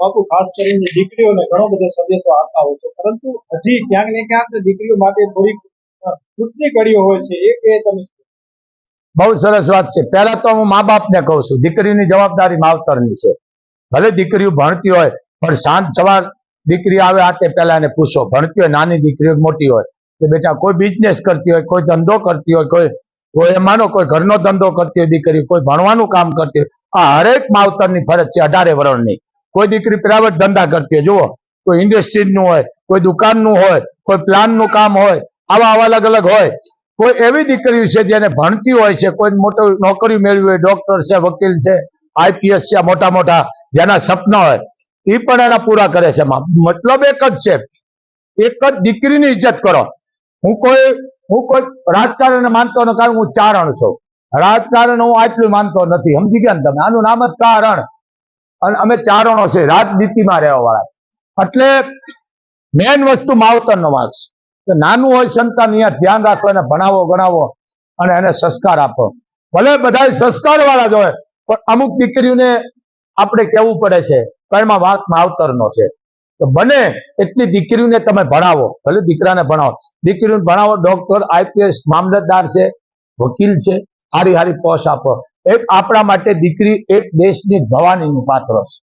બાપુ, ખાસ કરીને દીકરીઓને ઘણો બધો સંદેશો આપતા હોય છે. પરંતુ હજી ક્યાંક ને ક્યાંક દીકરીઓ માટે થોડીક ચૂંટણી કડીઓ હોય છે, એ કે તમે? બહુ સરસ વાત છે. પહેલા તો હું મા બાપને કહું છું, દીકરીની જવાબદારી માવતરની છે. ભલે દીકરીઓ ભણતી હોય, પણ સાંજ સવાર દીકરી આવે આ તે પહેલા એને પૂછો. ભણતી હોય, નાની દીકરી મોટી હોય, કે બેટા કોઈ બિઝનેસ કરતી હોય, કોઈ ધંધો કરતી હોય, કોઈ કોઈ માનો કોઈ ઘરનો ધંધો કરતી હોય દીકરી કોઈ ભણવાનું કામ કરતી હોય, આ હરેક માવતરની ફરજ છે અઢારે વર્ષની કોઈ દીકરી પ્રાઇવેટ ધંધા કરતી જુઓ. કોઈ ઇન્ડસ્ટ્રીનું હોય, કોઈ દુકાનનું હોય, કોઈ પ્લાનનું કામ હોય, આવા આવા અલગ અલગ હોય. કોઈ એવી દીકરી છે જેને ભણતી હોય છે, કોઈ મોટો નોકરી મેળવી હોય ડોક્ટર છે, વકીલ છે આઈપીએસ છે મોટા મોટા જેના સપના હોય એ પણ એના પૂરા કરે છે. મતલબ એક જ છે, એક જ દીકરીની ઇજ્જત કરો. હું કોઈ હું કોઈ રાજકારણ માનતો નથી, કારણ હું ચારણ છું. રાજકારણ હું આટલું માનતો નથી. સમજી ગયા ને તમે? આનું નામ જ કારણ અને અમે ચારણો છે, રાજનીતિમાં રહેવા વાળા એટલે મેન વસ્તુ માવતરનો માર્ગ છે. નાનું હોય સંતાન અહીંયા ધ્યાન રાખો, એને ભણાવો, ગણાવો, અને એને સંસ્કાર આપો. ભલે બધા સંસ્કાર વાળા જ હોય, પણ અમુક દીકરીઓને આપણે કહેવું પડે છે, પણ એમાં વાંક માવતરનો છે. તો બને એટલી દીકરીઓને તમે ભણાવો. ભલે દીકરાને ભણાવો. દીકરીઓને ભણાવો ડોક્ટર આઈપીએસ મામલતદાર છે, વકીલ છે, હારી હારી પોસ્ટ આપો. એક આપણા માટે દીકરી એક દેશની ભવાનીનું પાત્ર છે.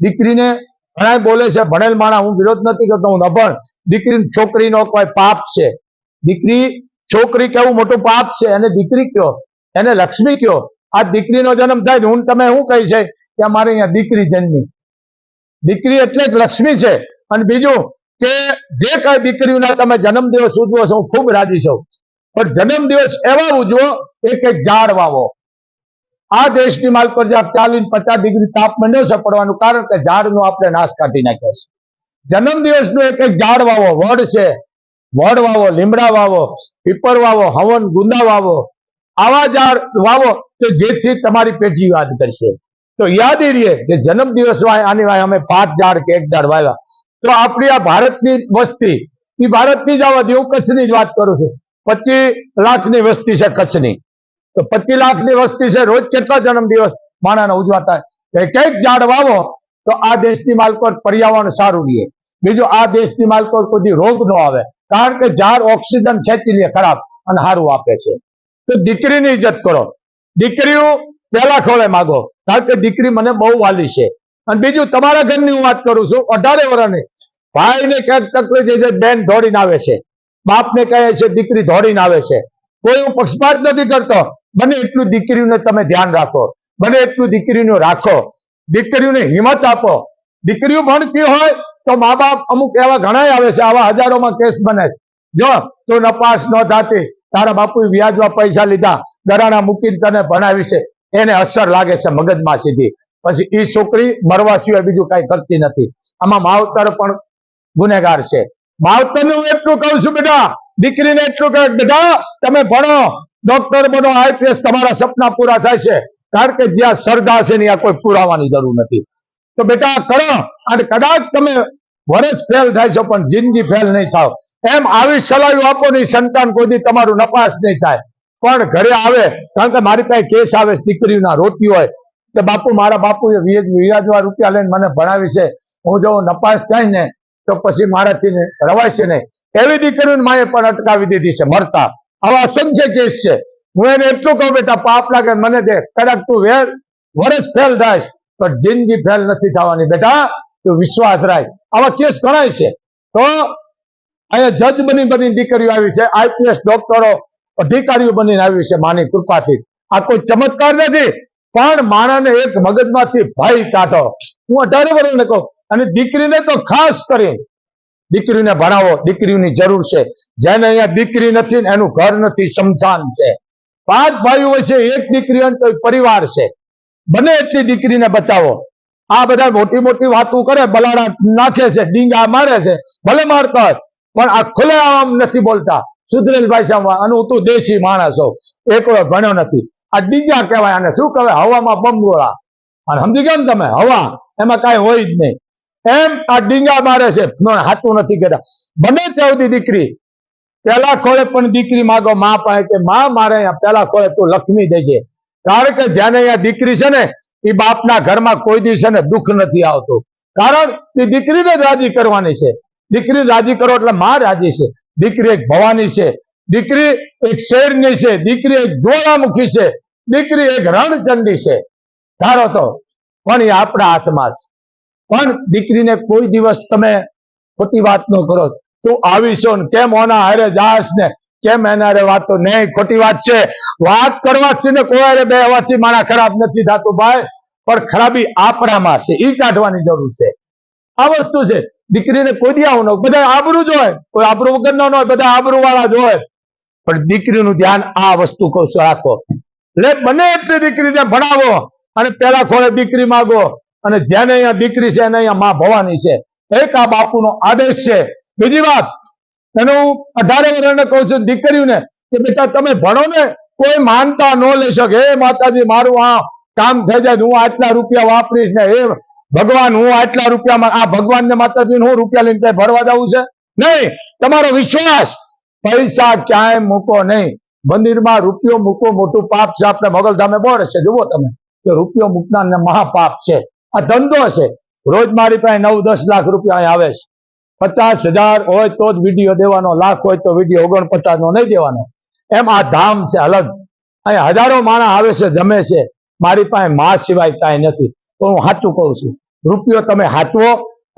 દીકરીને ઘણા બોલે છે, ભણેલ માણા હું વિરોધ નથી કરતો, હું નભણ. દીકરી છોકરીનો કોઈ પાપ છે. દીકરી, છોકરી કેવું મોટું પાપ છે? અને દીકરી કયો? એને લક્ષ્મી કયો? આ દીકરીનો જન્મ થાય હું, તમે શું કહી છે કે અમારે અહીંયા દીકરી જન્મી? દીકરી એટલે જ લક્ષ્મી છે. અને બીજું કે જે કઈ દીકરીઓના તમે જન્મદિવસ ઉજવો છો, હું ખૂબ રાજી છું. પણ જન્મદિવસ એવા ઉજવો, એક એક ઝાડ વાવો. આ દેશની માલ પર ચાલીસ પચાસ ડિગ્રી તાપમાન છે પડવાનું કારણ કે ઝાડનો આપણે નાશ કાઢી નાખ્યો છે. જન્મદિવસનું એક એક ઝાડ વાવો, વડ છે. વડ વાવો, લીમડા વાવો, પીપર વાવો, હવન, ગુંદા વાવો. આવા ઝાડ વાવો તો જેથી તમારી પેઢી યાદ કરશે. તો યાદ એ રહીએ કે જન્મદિવસ વાય, આની વાય અમે પાંચ ઝાડ કે એક ઝાડ વાવ્યા. તો આપણી આ ભારતની વસ્તી, એ ભારતની જ આવા હું કચ્છની જ વાત કરું છું. પચીસ લાખની વસ્તી છે કચ્છની. તો પચીસ લાખની વસ્તી છે, રોજ કેટલા જન્મદિવસ માણાના ઉજવાતા? એક એક ઝાડ વાવો તો આ દેશની માલકોટ પર્યાવરણ સારું રહે. બીજું, આ દેશની માલકોટ કોઈ રોગ ન આવે, કારણ કે ઝાડ ઓક્સિજન ખેંચી લે ખરાબ અને સારું આપે છે. તો દીકરીની ઇજ્જત કરો. દીકરીઓ પહેલા ખોળે માગો, કારણ કે દીકરી મને બહુ વાલી છે. અને બીજું, તમારા ઘરની હું વાત કરું છું, અઢારે વર્ષની ભાઈને ક્યાંક તકલીફ છે બેન દોડીને આવે છે. બાપને કહે છે, દીકરી દોડીને આવે છે. કોઈ હું પક્ષપાત નથી કરતો. બને એટલું દીકરીઓને તમે ધ્યાન રાખો. બને એટલું દીકરીનું રાખો. દીકરીઓને હિંમત આપો. દીકરીઓ ભણતી હોય તો મા બાપ અમુક એવા ઘણા આવે છે, આવા હજારોમાં કેસ બને જો, તું નપાસ ન થતી, તારા બાપુ વ્યાજમાં પૈસા લીધા દરાણા મૂકીને તને ભણાવી છે. એને અસર લાગે છે મગજમાં સીધી. પછી એ છોકરી મરવા સિવાય બીજું કઈ કરતી નથી. આમાં માવતર પણ ગુનેગાર છે. માવતર હું એટલું કહું છું, બેટા. દીકરીને એટલું કહે, બેટા, તમે ભણો. ડોક્ટર બનો, આઈપીએસ તમારા સપના પૂરા થાય છે. કારણ કે જ્યાં શ્રદ્ધા છે ત્યાં કોઈ પુરાવાની જરૂર નથી. તો બેટા કરો. અને કદાચ તમે વર્ષ ફેલ થાય છો, પણ જિંદગી ફેલ નહીં થાવ. એમ આવી સલાહ આપો નહીં સંતાન કોઈ તમારું નપાસ નહીં થાય. પણ ઘરે આવે? કારણ કે મારી પાસે કેસ આવે, દીકરીના રોતી હોય. કે બાપુ, મારા બાપુએ વ્યાજવા રૂપિયા લઈને મને ભણાવી છે. હું જો નપાસ થાય ને, તો પછી મારાથી રવાય છે નહીં. એવી દીકરીને માએ પણ અટકાવી દીધી છે, મરતા. આવા અસંખ્ય કેસ છે. હું એને એટલું કહું, બેટા, પાપ લાગે, મને દે. કદાચ તું વેર, વર્ષ ફેલ થાય પણ જિંદગી ફેલ નથી થવાની, બેટા. તું વિશ્વાસ રાખ. આવા કેસ ગણાય છે. તો અહીંયા જજ બની બની દીકરીઓ આવી છે, આઈપીએસ ડોક્ટરો, અધિકારીઓ બનીને આવી છે માની કૃપાથી. આ કોઈ ચમત્કાર નથી, પણ માણાને એક મગજમાંથી ભય કાઢો. હું અઢારે વર્ષને કહું, અને દીકરીને તો ખાસ કરી દીકરીને ભણાવો, દીકરીની જરૂર છે. જેને અહીંયા દીકરી નથી ને એનું ઘર નથી, શમશાન છે. પાંચ ભાઈઓ છે, એક દીકરી હોય તો પરિવાર છે. બને એટલી દીકરીને બચાવો. આ બધા મોટી મોટી વાતો કરે, બલાડા નાખે છે, ડીંગા મારે છે, ભલે મારતા હોય, પણ આ ખુલે આમ નથી બોલતા. સુધરેલ ભાષામાં અને હું તું દેશી માણસ હોઉં. એકલો ભણ્યો નથી. આ ડીંગા કહેવાય, આને શું કહેવાય? હવામાં બંગોળા અને સમજી ગયા ને તમે? હવા. એમાં કાંઈ હોય જ નહીં. એમ આ ડીંગા મારે છે. હાથું નથી કરતા બને ત્યાં દીકરી. પેલા ખોળે પણ દીકરી માગો, મા પાસે કે મા, મારે અહીંયા પેલા ખોળે તું લક્ષ્મી દેજે. કારણ કે જેને અહીંયા દીકરી છે ને એ બાપના ઘરમાં કોઈ દિવસે ને દુઃખ નથી આવતું. કારણ એ દીકરીને જ રાજી કરવાની છે. દીકરી રાજી કરો એટલે માં રાજી છે. દીકરી એક ભવાની છે. દીકરી એક શેરની છે. દીકરી એક જ્વાળામુખી છે. દીકરી એક રણચંડી છે. ધારો તો, પણ એ આપણા હાથમાં છે. પણ દીકરીને કોઈ દિવસ તમે ખોટી વાત ન કરો. તું આવીશો ને કેમ ઓના હારે જાસ ને? કેમ એના રે વાતો? નહીં, ખોટી વાત છે. વાત કરવાથી ને કોઈ હારે બે અવાજથી માણા ખરાબ નથી થતું ભાઈ. પણ ખરાબી આપણામાં છે. એ કાઢવાની જરૂર છે. આ વસ્તુ છે. દીકરીને કોઈ દી આવું ન. બધા આબરું જ હોય. કોઈ આબરું વગર ન હોય. બધા આબરું વાળા જ હોય. પણ દીકરીનું ધ્યાન આ વસ્તુ કહું રાખો. એટલે બને એટલી દીકરીને ભણાવો અને પેલા ખોળે દીકરી માગો. અને જેને અહીંયા દીકરી છે એને અહીંયા માં ભવાની છે. એક આ બાપુનો આદેશ છે. બીજી વાત, એને અઢારે વર્ષને કહું છું દીકરીઓને કે બેટા તમે ભણો ને, કોઈ માનતા ન લઈ શકે. હે માતાજી, મારું આ કામ થઈ જાય, હું આટલા રૂપિયા વાપરીશ ને, હે ભગવાન, હું આટલા રૂપિયામાં, આ ભગવાન ને માતાજી હું રૂપિયા લઈને ત્યાં ભરવા જવું છે? નહીં, તમારો વિશ્વાસ. પૈસા ક્યાંય મૂકો નહીં. મંદિરમાં રૂપિયો મૂકો મોટું પાપ છે આપણે મોગલધામે બોર્ડ છે. જુઓ તમે, કે રૂપિયો મૂકનાર ને મહાપાપ છે. આ ધંધો છે. રોજ મારી પાસે નવ, દસ લાખ રૂપિયા અહીં આવે છે. પચાસ હજાર હોય તો જ વીડિયો દેવાનો, લાખ હોય તો વીડિયો ઓગણપચાસ નો નહીં દેવાનો. એમ આ ધામ છે, અલગ. અહીં હજારો માણસ આવે છે, જમે છે. મારી પાસે માં સિવાય કાંઈ નથી. તો હું સાચું કહું છું, રૂપિયો તમે હાચવો,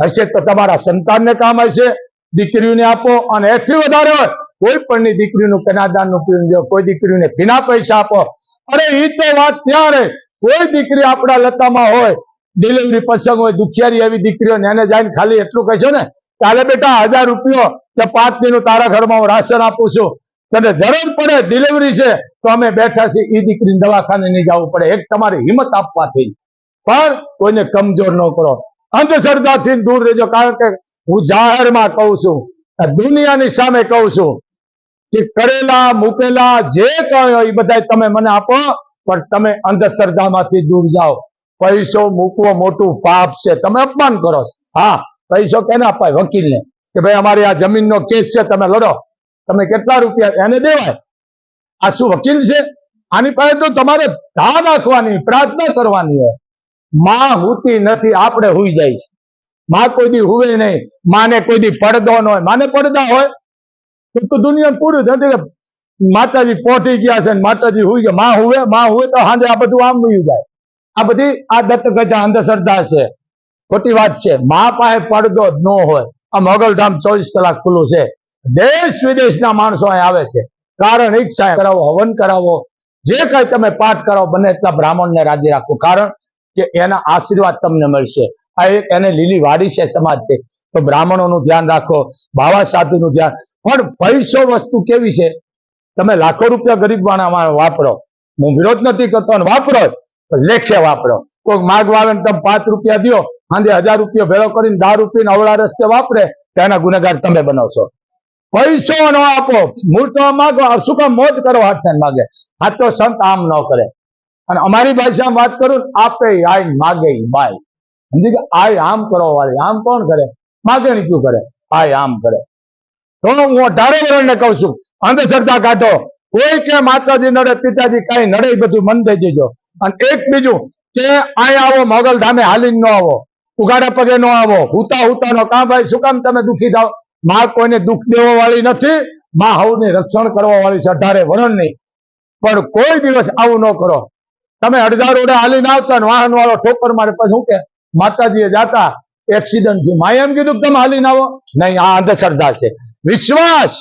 હશે તો તમારા સંતાનને કામ હશે, દીકરીઓને આપો, અને એટલી વધારે હોય, કોઈ પણની દીકરીનું કનાદાનનું પીવું જો કોઈ દીકરીને ફીના પૈસા આપો. અરે એ તો વાત ત્યારે કોઈ દીકરી આપણા લતામાં હોય ડિલિવરી પ્રસંગ હોય દુખિયારી એવી દીકરીઓ એને જઈને ખાલી એટલું કહેશો ને કાલે બેટા હજાર રૂપિયો કે પાંચ દિનનું તારા ઘરમાં રાશન આપું છું. તને જરૂર પડે ડિલિવરી છે, તો અમે બેઠા છીએ એ દીકરીને દવાખાને નહીં જવું પડે. એક તમારી હિંમત આપવાથી. પણ કોઈને કમજોર ન કરો. અંધશ્રદ્ધાથી દૂર રહેજો, કારણ કે હું જાહેરમાં કહું છું દુનિયાની સામે કહું છું કે કરેલા, મૂકેલા, જે કઈ હોય એ બધા તમે મને આપો, પણ તમે અંધશ્રદ્ધામાંથી દૂર જાઓ. પૈસો મૂકવો મોટું પાપ છે. તમે અપમાન કરો હા, પૈસો કેને અપાય? વકીલને. કે ભાઈ, અમારી આ જમીનનો કેસ છે, તમે લડો. તમે કેટલા રૂપિયા એને દેવાય? આ શું વકીલ છે? આની પાસે તો તમારે ધા નાખવાની, પ્રાર્થના કરવાની હોય. માં હુતી નથી, આપણે હુઈ જાય માં કોઈ દી હુવે નહીં. માને કોઈ દી પડદો ન હોય. માને પડદા હોય. તો તો દુનિયા પૂરું નથી માતાજી પહોંચી ગયા છે માતાજી હુઈ ગયા. માં હુવે માં હુવે તો સાંજે આ બધું આમ હુઈ જાય. આ બધી આ દત્તગજા અંધશ્રદ્ધા છે. ખોટી વાત છે. મા પાસે પડદો ન હોય. આ મોગલધામ ચોવીસ કલાક ખુલ્લું છે. દેશ વિદેશના માણસો અહીં આવે છે. કારણ ઈચ્છા કરાવો, હવન કરાવો. જે કઈ તમે પાઠ કરાવો, બને એટલા બ્રાહ્મણને રાજી રાખો. કારણ કે એના આશીર્વાદ તમને મળશે. આ એક એને લીલી વાડી છે સમાજ છે તો બ્રાહ્મણોનું ધ્યાન રાખો, બાવા સાધુનું ધ્યાન. પણ પૈસો વસ્તુ કેવી છે? તમે લાખો રૂપિયા ગરીબ વાપરો. હું વિરોધ નથી કરતો વાપરો લેખે વાપરો. કોઈ માગવા આવે તમે પાંચ રૂપિયા દો સાંજે હજાર રૂપિયા ભેળો કરીને દારૂ પીને અવળા રસ્તે વાપરે તેના ગુનેગાર તમે બનાવશો. પૈસો ન આપો. મૂળ માગો શું કામ મોજ કરો હાથને માગે? હા તો સંત આમ ન કરે. અને અમારી ભાષામાં વાત કરું, આપે આય માગે બાય. સમજી કે આય આમ કરો વાળી, આમ કોણ કરે? માગણી ક્યું કરે? આય આમ કરે. તો હું અઢારે વર્ષને કહું છું. અંધશ્રદ્ધા કાઢો. કોઈ કે માતાજી નડે, પિતાજી કઈ નડે બધું મન થઈ જજો અને એક બીજું કે અહીંયા આવો, મોગલ ધામે હાલીને ન આવો ઉઘાડા પગે ન આવો, હુતા હુતા નો કામ ભાઈ, શું કામ તમે દુખી થાવ? માં કોઈને દુઃખ દેવા વાળી નથી, માં હવને રક્ષણ કરવા વાળી છે, અઢારે વરણની. પણ કોઈ દિવસ આવું ન કરો. તમે અડધા રોડે હાલીને આવતા વાહન વાળો ઠોકર મારે પછી શું કે? માતાજીએ જાતા એક્સિડન્ટ થયું. માએ એમ કીધું કે તમે હાલીને આવો. નહીં, આ અંધશ્રદ્ધા છે. વિશ્વાસ!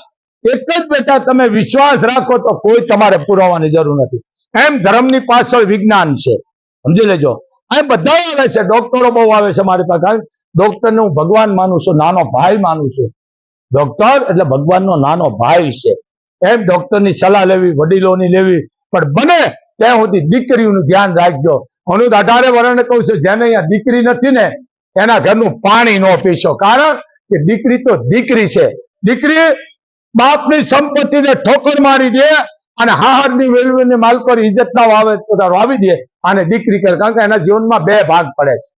એક જ બેટા, તમે વિશ્વાસ રાખો તો કોઈ તમારે પુરાવાની જરૂર નથી. એમ ધર્મની પાછળ વિજ્ઞાન છે. સમજી લેજો. અહીં બધા આવે છે. ડોક્ટરો બહુ આવે છે મારી પાસે. ડોક્ટર હું ભગવાન માનું છું, નાનો ભાઈ માનું છું. ડોક્ટર એટલે ભગવાનનો નાનો ભાઈ છે. એમ ડોક્ટરની સલાહ લેવી, વડીલોની લેવી. પણ બને ત્યાં સુધી દીકરીનું ધ્યાન રાખજો. હું અઢારે વર્ણને કહું છું, જેને અહીંયા દીકરી નથી ને, એના ઘરનું પાણી ન પીશો. કારણ કે દીકરી તો દીકરી છે. દીકરી બાપની સંપત્તિને ઠોકર મારી દે અને હાહરની વેલવેલની માલકોની ઇજ્જતના વાવે પોતાનો આવી દે અને દીકરી કરે. કારણ કે એના જીવનમાં બે ભાગ પડે છે.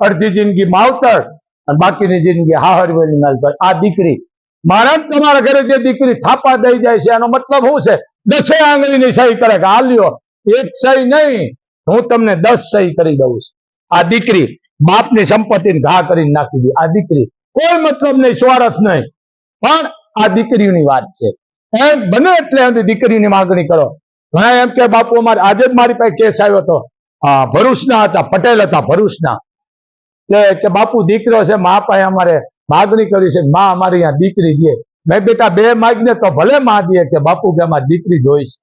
અડધી જિંદગી માવતર અને બાકીની જિંદગી હાહર વેલી માલકોર આ દીકરી, મારા તમારા ઘરે જે દીકરી થાપા દઈ જાય છે, એનો મતલબ શું છે? દસે આંગળીની સહી કરે કે આ લ્યો, એક સહી નહીં, હું તમને દસ સહી કરી દઉં છું. આ દીકરી બાપની સંપત્તિને ઘા કરીને નાખી દે. આ દીકરી કોઈ મતલબ નહીં, સ્વાર્થ નહીં. પણ આ દીકરીઓની વાત છે. એમ બને એટલે સુધી દીકરીની માગણી કરો. ઘણા એમ કે બાપુ, અમારે આજે જ મારી પાસે કેસ આવ્યો હતો. ભરૂચના હતા, પટેલ હતા ભરૂચના. એટલે કે બાપુ, દીકરો છે, મા પાસે અમારે માગણી કરી છે, મા અમારે અહીંયા દીકરી દે. મેં બેટા, બે માગને તો ભલે માં દે. કે બાપુ કે, અમારી દીકરી જોઈશ.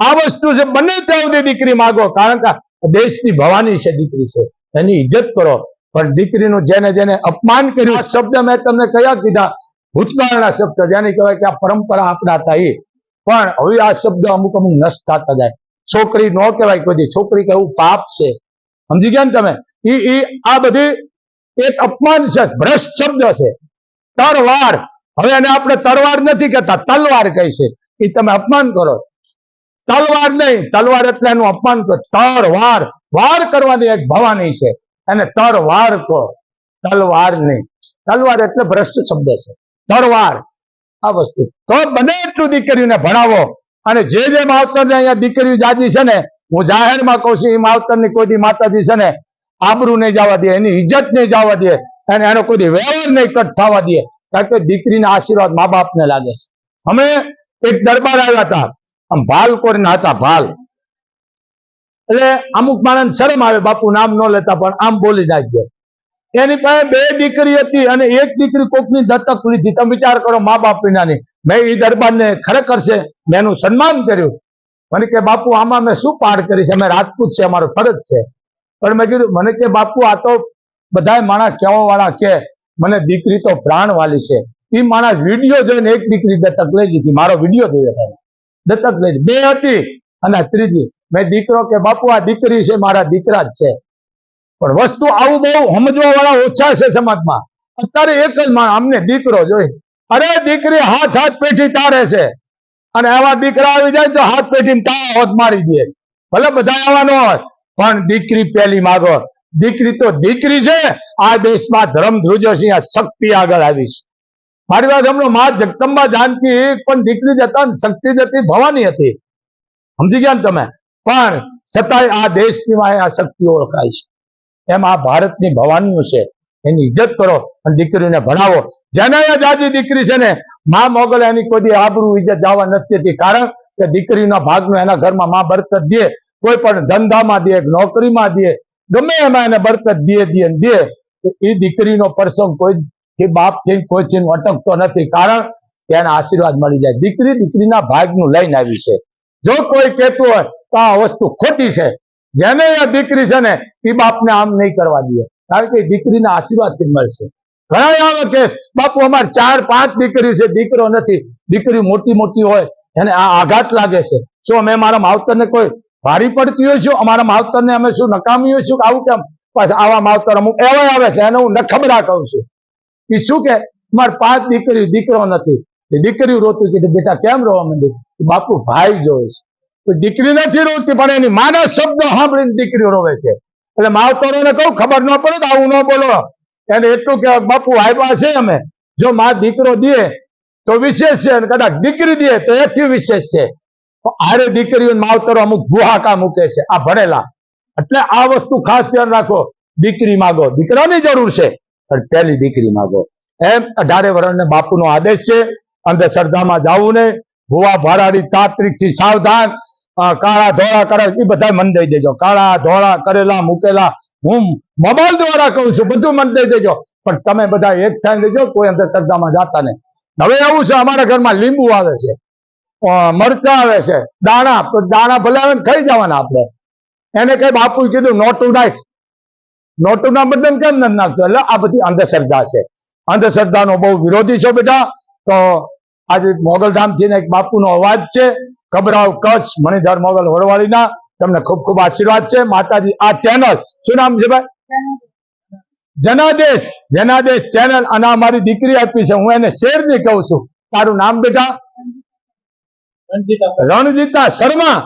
આ વસ્તુ છે, બને ત્યાં સુધી દીકરી માગો. કારણ કે દેશની ભવાની છે, દીકરી છે. એની ઇજ્જત કરો. પણ દીકરીનું જેને જેને અપમાન કર્યું શબ્દ મેં તમને કયા કીધા? ભૂતકાળના શબ્દ, જેને કહેવાય કે આ પરંપરા આપણા એ. પણ હવે આ શબ્દ અમુક અમુક નષ્ટ થતા જાય. છોકરી નો કહેવાય કોઈ છોકરી કહેવું પાપ છે. સમજી ગયા ને તમે? એ એ આ બધી એક અપમાન છે, ભ્રષ્ટ શબ્દ છે. તરવાર. હવે એને આપણે તરવાર નથી કહેતા, તલવાર કહે છે. એ તમે અપમાન કરો તલવાર નહીં. તલવાર એટલે એનું અપમાન કરો. તરવાર. વાર કરવાની એક ભવાની છે. એને તરવાર કહો. તલવાર નહીં. તલવાર એટલે ભ્રષ્ટ શબ્દ છે. તરવાર આ વસ્તુ. તો બને એટલું દીકરીને ભણાવો. અને જે જે માવતરને અહીંયા દીકરીઓ જાજી છે ને, હું જાહેરમાં કહું છું, એ માવતરની કોઈ દી માતાજી છે ને, આબરૂ નહીં જવા દે, એની ઇજ્જત નહીં જવા દે, અને એનો કોઈ વ્યવહાર નહીં કટ થવા દે. કારણ કે દીકરીના આશીર્વાદ મા બાપને લાગે છે. અમે એક દરબાર આવ્યા હતા. આમ ભાલ કોરીના હતા, ભાલ. એટલે અમુક માણસ શરમ આવે, બાપુ, નામ ન લેતા, પણ આમ બોલી નાખજો એની પાસે બે દીકરી હતી અને એક દીકરી કોકની દત્તક લીધી તમે વિચાર કરો, મા બાપ વિનાની. મેં એ દરબારને ખરેખર છે, મેં એનું સન્માન કર્યું. મને કે, બાપુ, આમાં મેં શું પાડ કરી છે? અમે રાજપૂત છે, અમારો ફરજ છે. પણ મેં કીધું, મને કે, બાપુ, આ તો બધાય માણસ કહેવા વાળા કે, મને દીકરી તો પ્રાણ વાલી છે. એ માણસ વીડિયો જોઈને એક દીકરી દત્તક લઈ ગઈ મારો વીડિયો જોયો હતો. દત્તક લઈ. બે હતી અને ત્રીજી. મેં દીકરો કે, બાપુ, આ દીકરી છે, મારા દીકરા જ છે. પણ વસ્તુ આવું બહુ સમજવા વાળા ઓછા છે સમાજમાં. અત્યારે એક જ માણસ અમને દીકરો જોઈ. અરે દીકરી હાથ હાથ પેઠી તારે છે. અને આવા દીકરા આવી જાય તો હાથ પેઠી તારા હોત મારી દે. ભલે બધા આવા ન હોય, પણ દીકરી પેલી માગો. દીકરી તો દીકરી છે, આ દેશમાં ધર્મ ધ્રુજો છે આ શક્તિ આગળ આવી છે મારી વાત હમણાં મા જગદંબા જાનકી પણ દીકરી જતા શક્તિ જ હતી ભવાની હતી. સમજી ગયા ને તમે? પણ છતાંય આ દેશની આ શક્તિ ઓળખાય છે. એમ આ ભારતની ભવાનીઓ છે. એની ઇજ્જત કરો અને દીકરીને ભણાવો. જેના જાજી દીકરી છે ને, મા મોગલ એની કોઈ આબરૂ ઇજ્જત જવા નથી હતી કારણ કે દીકરીના ભાગનું એના ઘરમાં મા બરકત દે. કોઈ પણ ધંધામાં દે, નોકરીમાં દે, ગમે એમાં એને બરકત દે દે દે, તો એ દીકરીનો પ્રસંગ કોઈ બાપથી કોઈ છે અટકતો નથી. કારણ એને આશીર્વાદ મળી જાય. દીકરી દીકરીના ભાગનું લઈને આવી છે. જો કોઈ કહેતું હોય તો આ વસ્તુ ખોટી છે. જેને એ દીકરી છે ને એ બાપને આમ નહીં કરવા દે. કારણ કે દીકરીના આશીર્વાદથી મળશે. ઘણા આવે કે, બાપુ, અમારે ચાર, પાંચ દીકરી છે, દીકરો નથી. દીકરી મોટી મોટી હોય, એને આ આઘાત લાગે છે. શું અમે મારા માવતરને કોઈ ભારી પડતી હોય છું અમારા માવતરને અમે શું નકામી હોય છું આવું કેમ? પાછા આવા માવતર અમુક એવા આવે છે, એને હું નખબરા કહું છું. એ શું કે, મારે પાંચ દીકરી દીકરો નથી. દીકરી રોતું કીધું બેટા, કેમ રોવા માંડી બાપુ, ભાઈ જોવે છે. દીકરી નથી રોતી, પણ એની માના શબ્દ સાંભળીને દીકરી રોવે છે. એટલે માવતરોને કહું, ખબર ન પડે તો આવું ન બોલો. એને એટલું કે બાપુ આવ્યા છે અમે. જો મા દીકરો દે, તો વિશેષ છે અને કદાચ દીકરી દે, તો એથી વિશેષ છે. આરે દીકરીઓ માવતરો અમુક ગુહાકા મૂકે છે, આ ભણેલા. એટલે આ વસ્તુ ખાસ ધ્યાન રાખો. દીકરી માગો, દીકરાની જરૂર છે, પણ પહેલી દીકરી માગો. એમ અઢારે વર્ષને બાપુનો આદેશ છે, અંધશ્રદ્ધામાં જવું નહીં. ભુવા ભરાડી તાત્રિકથી સાવધાન કાળા ધોળા કરે એ બધા મન દઈ દેજો. કાળા ધોળા કરેલા, મૂકેલા, હું મોબાઈલ દ્વારા કહું છું, બધું મન દઈ દેજો. પણ તમે બધા એક થઈ દેજો કોઈ અંધશ્રદ્ધામાં જાતા નહીં. હવે એવું છે, અમારા ઘરમાં લીંબુ આવે છે મરચા આવે છે, દાણા દાણા ભલે આવે ખાઈ જવાના આપણે. એને કઈ બાપુ કીધું, નોટું નાખ. નોટુના બદલ કેમ નથી નાખતો? એટલે આ બધી અંધશ્રદ્ધા છે. અંધશ્રદ્ધાનો બહુ વિરોધી છો બેટા તો આજે મોગલધામથી એક બાપુનો અવાજ છે. ગભરાવ કચ્છ મણિધર મોગલ વડવાળીના તમને ખૂબ ખૂબ આશીર્વાદ છે. માતાજી આ ચેનલ શું નામ છે ભાઈ? જનાદેશ. જનાદેશ ચેનલ. અને મારી દીકરી આપી છે. હું એને શેરની કહું છું. તારું નામ બેટા? રણજીતા શર્મા.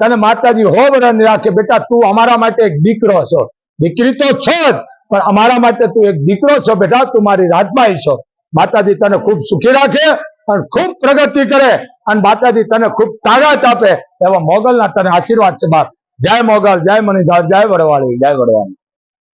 તને માતાજી હો બરાબર રાખે. બેટા તું અમારા માટે એક દીકરો છો. દીકરી તો છો જ પણ અમારા માટે તું એક દીકરો છો બેટા. તું મારી રાજભાઈ છો. માતાજી તને ખૂબ સુખી રાખે. અને ખૂબ પ્રગતિ કરે અને માતાજી તને ખૂબ તાકાત આપે એવા મોગલના તને આશીર્વાદ છે બાપ. જય મોગલ, જય મણિધર, જય વડવાળી જય વડવાળી